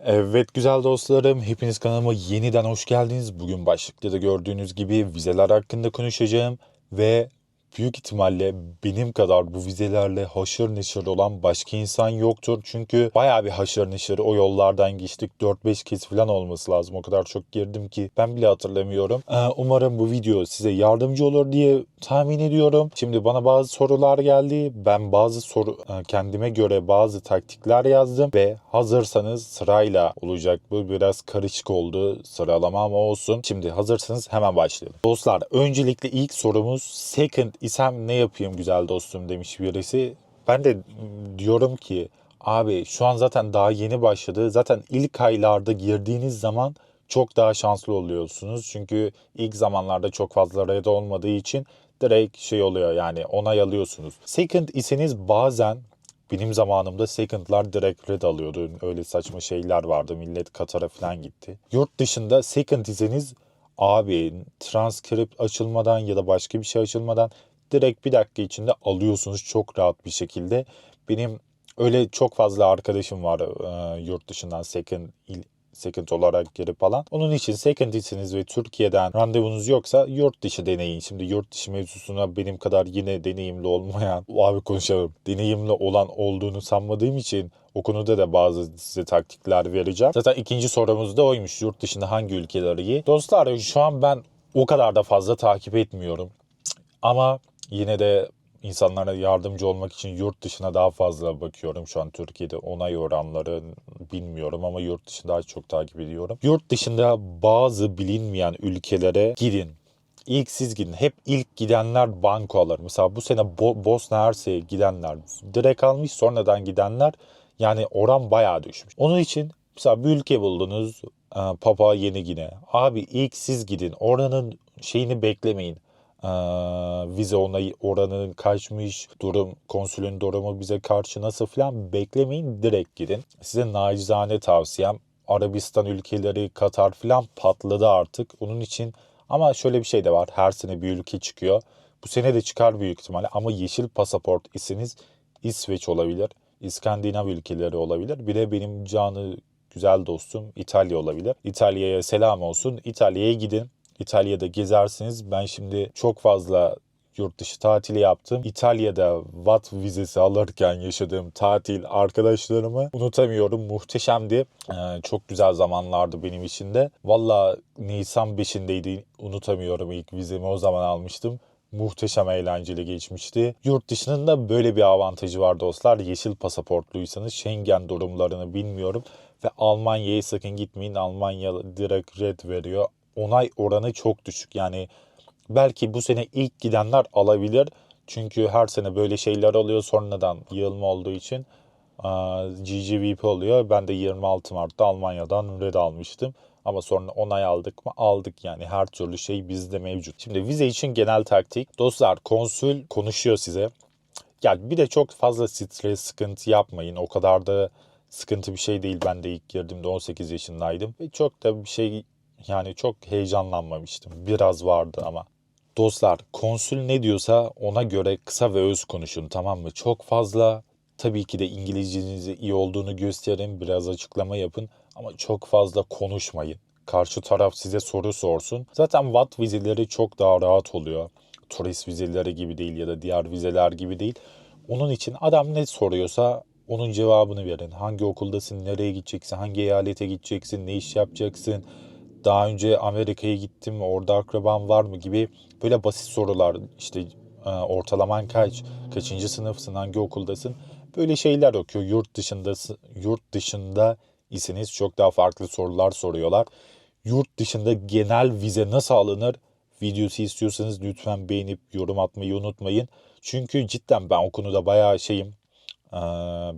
Evet güzel dostlarım, hepiniz kanalıma yeniden hoş geldiniz. Bugün başlıkta da gördüğünüz gibi vizeler hakkında konuşacağım ve büyük ihtimalle benim kadar bu vizelerle haşır neşir olan başka insan yoktur. Çünkü bayağı bir haşır neşir o yollardan geçtik. 4-5 kez falan olması lazım. O kadar çok girdim ki ben bile hatırlamıyorum. Ee, umarım bu video size yardımcı olur diye tahmin ediyorum. Şimdi bana bazı sorular geldi. Ben bazı soru e, kendime göre bazı taktikler yazdım ve hazırsanız sırayla olacak. Bu biraz karışık oldu sıralama ama olsun. Şimdi hazırsanız hemen başlayalım. Dostlar öncelikle ilk sorumuz second isem ne yapayım güzel dostum demiş birisi. Ben de diyorum ki abi şu an zaten daha yeni başladı. Zaten ilk aylarda girdiğiniz zaman çok daha şanslı oluyorsunuz. Çünkü ilk zamanlarda çok fazla red olmadığı için direkt şey oluyor yani onay alıyorsunuz. Second iseniz bazen benim zamanımda second'lar direkt red alıyordu. Öyle saçma şeyler vardı. Millet Katar'a falan gitti. Yurt dışında second iseniz abi transkript açılmadan ya da başka bir şey açılmadan direkt bir dakika içinde alıyorsunuz çok rahat bir şekilde. Benim öyle çok fazla arkadaşım var e, yurt dışından second il, second olarak girip alan. Onun için second isiniz ve Türkiye'den randevunuz yoksa yurt dışı deneyin. Şimdi yurt dışı mevzusuna benim kadar yine deneyimli olmayan, abi konuşalım, deneyimli olan olduğunu sanmadığım için o konuda da bazı size taktikler vereceğim. Zaten ikinci sorumuz da oymuş. Yurt dışında hangi ülkeler iyi? Dostlar şu an ben o kadar da fazla takip etmiyorum. Ama yine de insanlara yardımcı olmak için yurt dışına daha fazla bakıyorum. Şu an Türkiye'de onay oranları bilmiyorum ama yurt dışında daha çok takip ediyorum. Yurt dışında bazı bilinmeyen ülkelere gidin. İlk siz gidin. Hep ilk gidenler banko alır. Mesela bu sene Bo- Bosna Hersek'e gidenler direkt almış. Sonradan gidenler yani oran bayağı düşmüş. Onun için mesela bir ülke buldunuz. e, Papua Yeni Gine. Abi ilk siz gidin. Oranın şeyini beklemeyin. Ee, vize onayı oranının kaçmış, durum konsülün durumu bize karşı nasıl falan beklemeyin direkt gidin. Size nacizane tavsiyem Arabistan ülkeleri, Katar falan patladı artık. Onun için ama şöyle bir şey de var. Her sene bir ülke çıkıyor. Bu sene de çıkar büyük ihtimalle ama yeşil pasaport isiniz İsveç olabilir. İskandinav ülkeleri olabilir. Bir de benim canı güzel dostum İtalya olabilir. İtalya'ya selam olsun. İtalya'ya gidin. İtalya'da gezersiniz. Ben şimdi çok fazla yurt dışı tatili yaptım. İtalya'da VAT vizesi alırken yaşadığım tatil arkadaşlarımı unutamıyorum. Muhteşemdi. Ee, çok güzel zamanlardı benim için de. Valla Nisan 5'indeydi. Unutamıyorum ilk vizemi o zaman almıştım. Muhteşem eğlenceli geçmişti. Yurt dışının da böyle bir avantajı var dostlar. Yeşil pasaportluysanız Schengen durumlarını bilmiyorum. Ve Almanya'ya sakın gitmeyin. Almanya direkt red veriyor onay oranı çok düşük. Yani belki bu sene ilk gidenler alabilir. Çünkü her sene böyle şeyler oluyor sonradan yığılma olduğu için. GGVP oluyor. Ben de 26 Mart'ta Almanya'dan red almıştım. Ama sonra onay aldık mı? Aldık yani her türlü şey bizde mevcut. Şimdi vize için genel taktik. Dostlar konsül konuşuyor size. Yani bir de çok fazla stres, sıkıntı yapmayın. O kadar da sıkıntı bir şey değil. Ben de ilk girdiğimde 18 yaşındaydım. Ve çok da bir şey yani çok heyecanlanmamıştım. Biraz vardı ama. Dostlar konsül ne diyorsa ona göre kısa ve öz konuşun tamam mı? Çok fazla tabii ki de İngilizcenizi iyi olduğunu gösterin. Biraz açıklama yapın. Ama çok fazla konuşmayın. Karşı taraf size soru sorsun. Zaten VAT vizeleri çok daha rahat oluyor. Turist vizeleri gibi değil ya da diğer vizeler gibi değil. Onun için adam ne soruyorsa onun cevabını verin. Hangi okuldasın, nereye gideceksin, hangi eyalete gideceksin, ne iş yapacaksın, daha önce Amerika'ya gittim orada akraban var mı gibi böyle basit sorular işte e, ortalaman kaç, kaçıncı sınıfsın, hangi okuldasın böyle şeyler okuyor. Yurt dışında yurt dışında iseniz çok daha farklı sorular soruyorlar. Yurt dışında genel vize nasıl alınır? Videosu istiyorsanız lütfen beğenip yorum atmayı unutmayın. Çünkü cidden ben o konuda bayağı şeyim,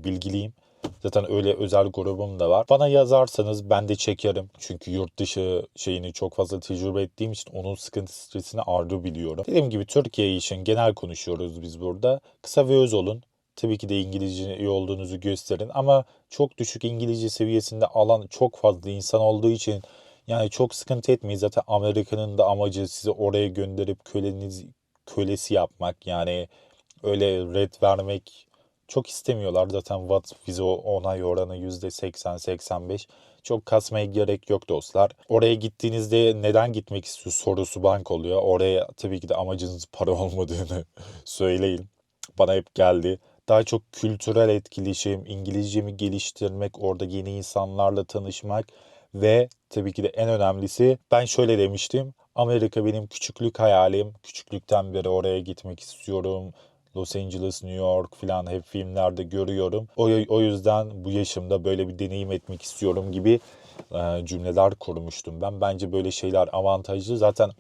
bilgiliyim. Zaten öyle özel grubum da var. Bana yazarsanız ben de çekerim. Çünkü yurt dışı şeyini çok fazla tecrübe ettiğim için onun sıkıntı stresini ardu biliyorum. Dediğim gibi Türkiye için genel konuşuyoruz biz burada. Kısa ve öz olun. Tabii ki de İngilizce iyi olduğunuzu gösterin ama çok düşük İngilizce seviyesinde alan çok fazla insan olduğu için yani çok sıkıntı etmeyin. Zaten Amerika'nın da amacı sizi oraya gönderip köleniz kölesi yapmak. Yani öyle red vermek çok istemiyorlar. Zaten Watt vize onay oranı %80-85. Çok kasmaya gerek yok dostlar. Oraya gittiğinizde neden gitmek istiyor sorusu bank oluyor. Oraya tabii ki de amacınız para olmadığını söyleyin. Bana hep geldi. Daha çok kültürel etkileşim, İngilizcemi geliştirmek, orada yeni insanlarla tanışmak ve tabii ki de en önemlisi ben şöyle demiştim. Amerika benim küçüklük hayalim. Küçüklükten beri oraya gitmek istiyorum. Los Angeles, New York falan hep filmlerde görüyorum. O, o yüzden bu yaşımda böyle bir deneyim etmek istiyorum gibi e, cümleler kurmuştum ben. Bence böyle şeyler avantajlı. Zaten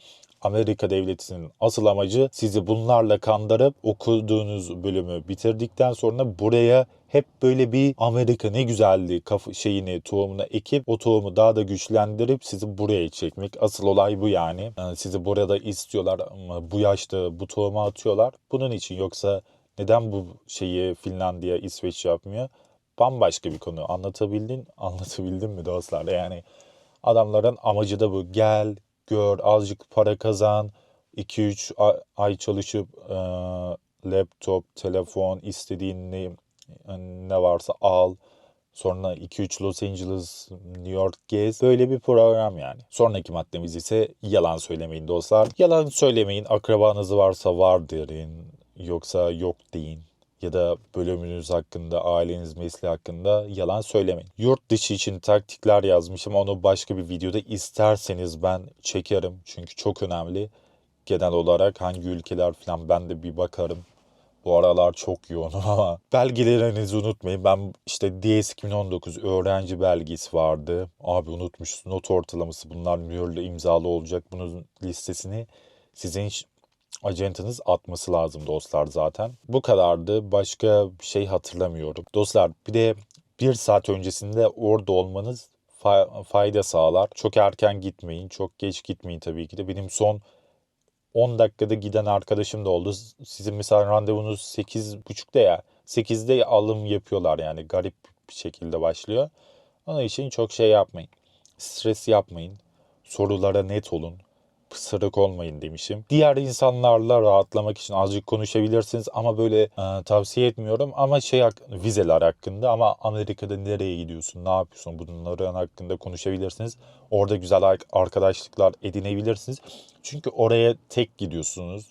Amerika devletinin asıl amacı sizi bunlarla kandırıp okuduğunuz bölümü bitirdikten sonra buraya hep böyle bir Amerika ne güzeldi kaf şeyini tohumuna ekip o tohumu daha da güçlendirip sizi buraya çekmek. Asıl olay bu yani. yani sizi burada istiyorlar ama bu yaşta bu tohumu atıyorlar. Bunun için yoksa neden bu şeyi Finlandiya, İsveç yapmıyor? Bambaşka bir konu. Anlatabildin? Anlatabildim mi dostlar? Yani adamların amacı da bu. Gel, gör, azıcık para kazan, 2-3 ay çalışıp e, laptop, telefon, istediğin ne varsa al. Sonra 2-3 Los Angeles, New York gez. Böyle bir program yani. Sonraki maddemiz ise yalan söylemeyin dostlar. Yalan söylemeyin. Akrabanız varsa var derin. Yoksa yok deyin ya da bölümünüz hakkında, aileniz mesleği hakkında yalan söylemeyin. Yurt dışı için taktikler yazmışım. Onu başka bir videoda isterseniz ben çekerim. Çünkü çok önemli. Genel olarak hangi ülkeler falan ben de bir bakarım. Bu aralar çok yoğun ama belgelerinizi unutmayın. Ben işte DS 2019 öğrenci belgesi vardı. Abi unutmuşuz. Not ortalaması bunlar mühürlü imzalı olacak. Bunun listesini sizin acentanız atması lazım dostlar zaten. Bu kadardı. Başka bir şey hatırlamıyorum. Dostlar bir de bir saat öncesinde orada olmanız fayda sağlar. Çok erken gitmeyin. Çok geç gitmeyin tabii ki de. Benim son 10 dakikada giden arkadaşım da oldu. Sizin mesela randevunuz 8.30'da ya. 8'de alım yapıyorlar yani. Garip bir şekilde başlıyor. Onun için çok şey yapmayın. Stres yapmayın. Sorulara net olun pısırık olmayın demişim. Diğer insanlarla rahatlamak için azıcık konuşabilirsiniz ama böyle e, tavsiye etmiyorum. Ama şey vizeler hakkında ama Amerika'da nereye gidiyorsun, ne yapıyorsun bunların hakkında konuşabilirsiniz. Orada güzel arkadaşlıklar edinebilirsiniz. Çünkü oraya tek gidiyorsunuz.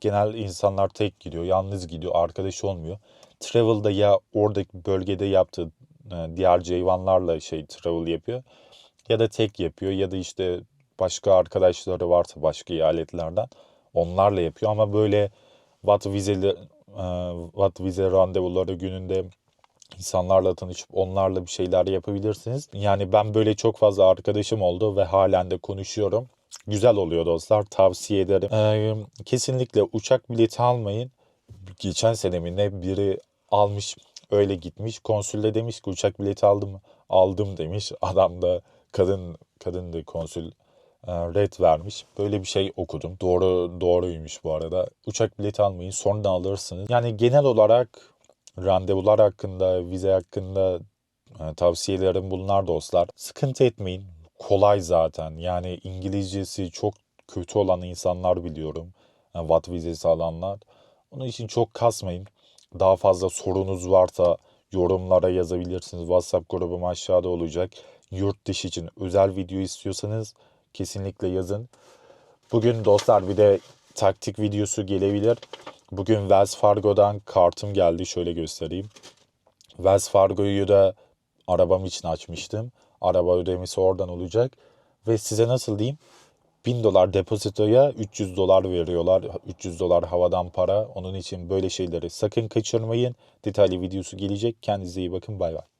Genel insanlar tek gidiyor, yalnız gidiyor, arkadaş olmuyor. Travel'da ya oradaki bölgede yaptığı e, diğer ceyvanlarla şey travel yapıyor ya da tek yapıyor ya da işte başka arkadaşları varsa başka eyaletlerden onlarla yapıyor ama böyle Watt vizeli e, Watt vize randevuları gününde insanlarla tanışıp onlarla bir şeyler yapabilirsiniz. Yani ben böyle çok fazla arkadaşım oldu ve halen de konuşuyorum. Güzel oluyor dostlar. Tavsiye ederim. Ee, kesinlikle uçak bileti almayın. Geçen seneminde biri almış öyle gitmiş. Konsülde demiş ki uçak bileti aldım? Aldım demiş. Adam da kadın kadındı konsül e, red vermiş. Böyle bir şey okudum. Doğru doğruymuş bu arada. Uçak bileti almayın sonradan alırsınız. Yani genel olarak randevular hakkında, vize hakkında e, tavsiyelerim bunlar dostlar. Sıkıntı etmeyin. Kolay zaten. Yani İngilizcesi çok kötü olan insanlar biliyorum. Yani VAT vizesi alanlar. Onun için çok kasmayın. Daha fazla sorunuz varsa yorumlara yazabilirsiniz. WhatsApp grubum aşağıda olacak. Yurt dışı için özel video istiyorsanız kesinlikle yazın. Bugün dostlar bir de taktik videosu gelebilir. Bugün Wells Fargo'dan kartım geldi. Şöyle göstereyim. Wells Fargo'yu da arabam için açmıştım. Araba ödemesi oradan olacak. Ve size nasıl diyeyim? 1000 dolar depozitoya 300 dolar veriyorlar. 300 dolar havadan para. Onun için böyle şeyleri sakın kaçırmayın. Detaylı videosu gelecek. Kendinize iyi bakın. Bay bay.